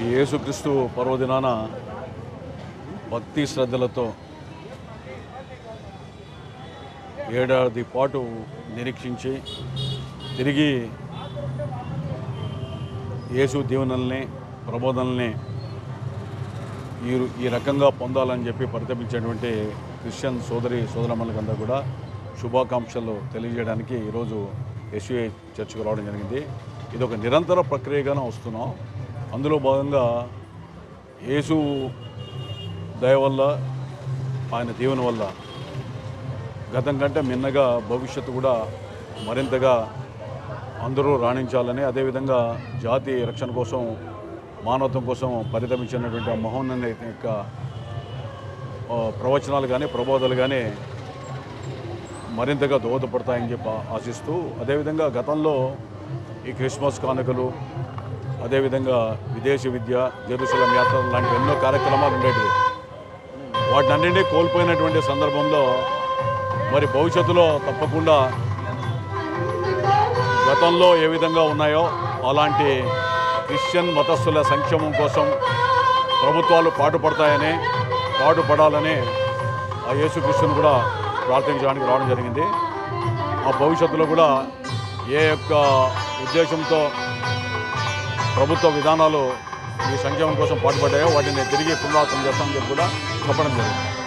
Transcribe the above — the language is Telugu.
ఈ యేసుక్రీస్తు పర్వదినాన భక్తి శ్రద్ధలతో ఏడాది పాటు నిరీక్షించి తిరిగి యేసు దీవెనల్ని ప్రబోధనల్ని ఈ ఈ రకంగా పొందాలని చెప్పి పరితపించేటువంటి క్రిస్టియన్ సోదరి సోదరమ్మలకందరూ కూడా శుభాకాంక్షలు తెలియజేయడానికి ఈరోజు ఎస్యుఐ చర్చికి రావడం జరిగింది. ఇది ఒక నిరంతర ప్రక్రియగానే వస్తున్నాం. అందులో భాగంగా యేసు దయ వల్ల ఆయన దీవెన వల్ల గతం కంటే మిన్నగా భవిష్యత్తు కూడా మరింతగా అందరూ రాణించాలని అదేవిధంగా జాతి రక్షణ కోసం మానవత్వం కోసం పరితమించినటువంటి ఆ మహోన్నత యొక్క ప్రవచనాలు కానీ ప్రబోధాలు కానీ మరింతగా దోహదపడతాయని చెప్పి ఆశిస్తూ అదేవిధంగా గతంలో ఈ క్రిస్మస్ కానుకలు అదేవిధంగా విదేశీ విద్య జెరూసలం యాత్ర లాంటి ఎన్నో కార్యక్రమాలు ఉండేటివి. వాటినన్నింటినీ కోల్పోయినటువంటి సందర్భంలో మరి భవిష్యత్తులో తప్పకుండా గతంలో ఏ విధంగా ఉన్నాయో అలాంటి క్రిస్టియన్ మతస్థుల సంక్షేమం కోసం ప్రభుత్వాలు పాటుపడతాయని పాటుపడాలని ఆ యేసుక్రీస్తుని కూడా ప్రార్థించడానికి రావడం జరిగింది. ఆ భవిష్యత్తులో కూడా ఏ యొక్క ఉద్దేశంతో ప్రభుత్వ విధానాలు ఈ సంక్షేమం కోసం పాటుపడ్డాయో వాటిని తిరిగి పునరావృతం చేస్తామని చెప్పి కూడా చెప్పడం జరిగింది.